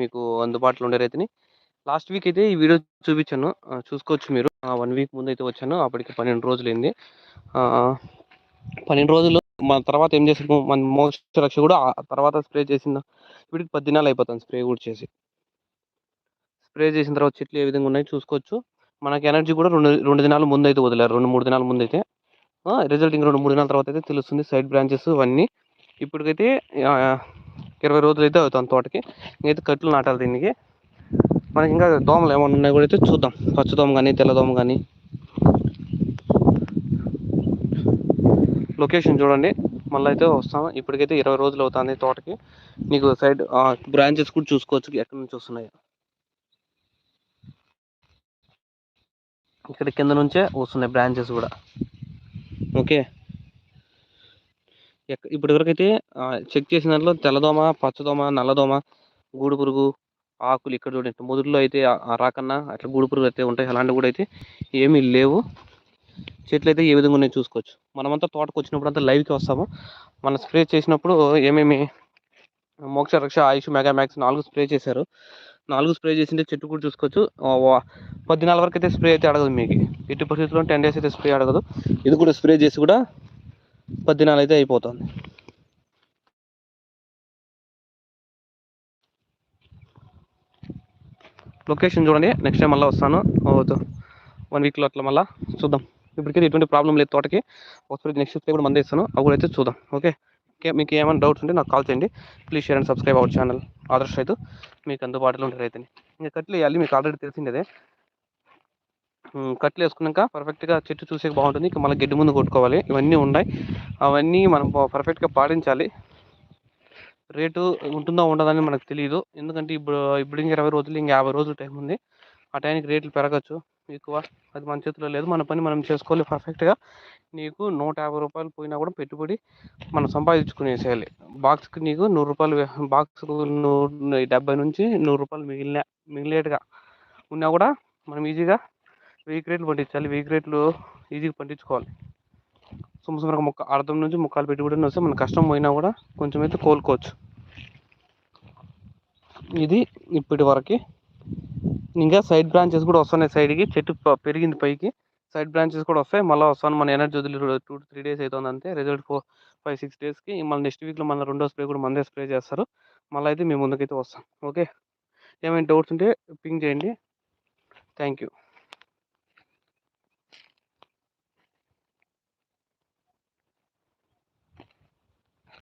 మీకు అందుబాటులో ఉండే రైతుని. లాస్ట్ వీక్ అయితే ఈ వీడియో చూపించాను. చూసుకోవచ్చు మీరు. వన్ వీక్ ముందు అయితే వచ్చాను. అప్పటికి పన్నెండు రోజులు అయింది పన్నెండు రోజులు మన తర్వాత ఏం చేసాము మన మోస్ట్ రక్ష కూడా తర్వాత స్ప్రే చేసిన వీటికి పది దినాలు అయిపోతుంది స్ప్రే కూడా చేసి. స్ప్రే చేసిన తర్వాత చెట్లు ఏ విధంగా ఉన్నాయి చూసుకోవచ్చు. మనకి ఎనర్జీ కూడా రెండు రెండు దినాలు ముందు అయితే వదిలేరు. రెండు మూడు దినాల ముందు అయితే. రిజల్ట్ ఇంక రెండు మూడు దినాల తర్వాత అయితే తెలుస్తుంది. సైడ్ బ్రాంచెస్ ఇవన్నీ. ఇప్పటికైతే ఇరవై రోజులు అయితే అవుతాం తోటకి. ఇంకైతే కట్లు నాటాలి దీనికి. మనకి ఇంకా దోమలు ఏమైనా ఉన్నాయి కూడా అయితే చూద్దాం. పచ్చదోమ కానీ తెల్లదోమ కానీ. లొకేషన్ చూడండి. మళ్ళీ అయితే వస్తాము ఇప్పటికైతే ఇరవై రోజులు అవుతుంది తోటకి. నీకు సైడ్ బ్రాంచెస్ కూడా చూసుకోవచ్చు. ఎక్కడి నుంచి వస్తున్నాయి. ఇక్కడ కింద నుంచే వస్తున్నాయి బ్రాంచెస్ కూడా. ఓకే ఇప్పటి వరకు అయితే చెక్ చేసిన దాంట్లో తెల్లదోమ పచ్చదోమ నల్లదోమ గూడు పురుగు ఆకులు ఇక్కడ చూడండి. ముదురులో అయితే రాకన్నా అట్లా గూడు పురుగు అయితే ఉంటాయి. అలాంటివి కూడా అయితే ఏమీ లేవు. చెట్లు అయితే ఏ విధంగా ఉన్నాయో చూసుకోవచ్చు. మనమంతా తోటకు వచ్చినప్పుడు అంతా లైవ్కి వస్తాము. మనం స్ప్రే చేసినప్పుడు ఏమేమి మోక్ష రక్ష ఆయుష్ మెగా మ్యాక్స్ నాలుగు స్ప్రే చేశారు. నాలుగు స్ప్రే చేసింటే చెట్టు కూడా చూసుకోవచ్చు. పద్నాలుగు వరకు అయితే స్ప్రే అయితే అడగదు మీకు. ఎట్టి పరిస్థితుల్లో టెన్ డేస్ అయితే స్ప్రే అడగదు. ఇది కూడా స్ప్రే చేసి కూడా పద్నాలుగు అయితే అయిపోతుంది. లొకేషన్ చూడండి. నెక్స్ట్ టైం మళ్ళీ వస్తాను. వన్ వీక్లో అట్లా మళ్ళీ చూద్దాం. ఇప్పటికైతే ఎటువంటి ప్రాబ్లం లేదు తోటకి. ఒకసారి నెక్స్ట్ స్ప్రే కూడా మంది ఇస్తాను. అవి కూడా అయితే చూద్దాం. ఓకే మీకు ఏమైనా డౌట్స్ ఉంటే నాకు కాల్ చేయండి. Please share and subscribe our channel Adarsha Raitu. మీకు అందుబాటులో ఉండే రైతుని. ఇంకా కట్లు వేయాలి. మీకు ఆల్రెడీ తెలిసిందే కట్లు వేసుకున్నాక పర్ఫెక్ట్గా చెట్టు చూసే బాగుంటుంది. ఇంకా మళ్ళీ గడ్డి ముందు కొట్టుకోవాలి. ఇవన్నీ ఉన్నాయి. అవన్నీ మనం పర్ఫెక్ట్గా పాటించాలి. రేటు ఉంటుందో ఉండదని మనకు తెలియదు ఎందుకంటే ఇప్పుడు ఇప్పుడు ఇంకా ఇరవై రోజులు ఇంకా యాభై రోజులు టైం ఉంది. ఆ టైంకి రేట్లు పెరగచ్చు. ఎక్కువ అది మన చేతిలో లేదు. మన పని మనం చేసుకోవాలి పర్ఫెక్ట్గా నీకు నూట యాభై రూపాయలు పోయినా కూడా పెట్టుబడి మనం సంపాదించుకునేసేయాలి. బాక్స్కి నీకు నూరు రూపాయలు బాక్స్కు నూరు డెబ్బై నుంచి నూరు రూపాయలు మిగిలిన మిగిలేటుగా ఉన్నా కూడా మనం ఈజీగా వెయ్యి పండించాలి. వెయ్యి క్రేట్లు ఈజీగా పండించుకోవాలి. సుమ సుమారుగా ముక్క అర్థం నుంచి ముక్కలు కూడా వస్తే మన కష్టం పోయినా కూడా కొంచెం అయితే కోలుకోవచ్చు. ఇది ఇప్పటి వరకు. ఇంకా సైడ్ బ్రాంచెస్ కూడా వస్తున్నాయి సైడ్కి. చెట్టు పెరిగింది పైకి. సైడ్ బ్రాంచెస్ కూడా వస్తాయి. మళ్ళీ వస్తాను. మన ఎనర్జీ వదిలి టూ త్రీ డేస్ అవుతుంది అంతే. రిజల్ట్ ఫోర్ ఫైవ్ సిక్స్ డేస్కి మళ్ళీ నెక్స్ట్ వీక్లో మళ్ళీ రెండో స్ప్రే కూడా మందే స్ప్రే చేస్తారు. మళ్ళీ అయితే మేము ముందుకైతే వస్తాం. ఓకే? ఏమైనా డౌట్స్ ఉంటే పింక్ చేయండి. Thank you.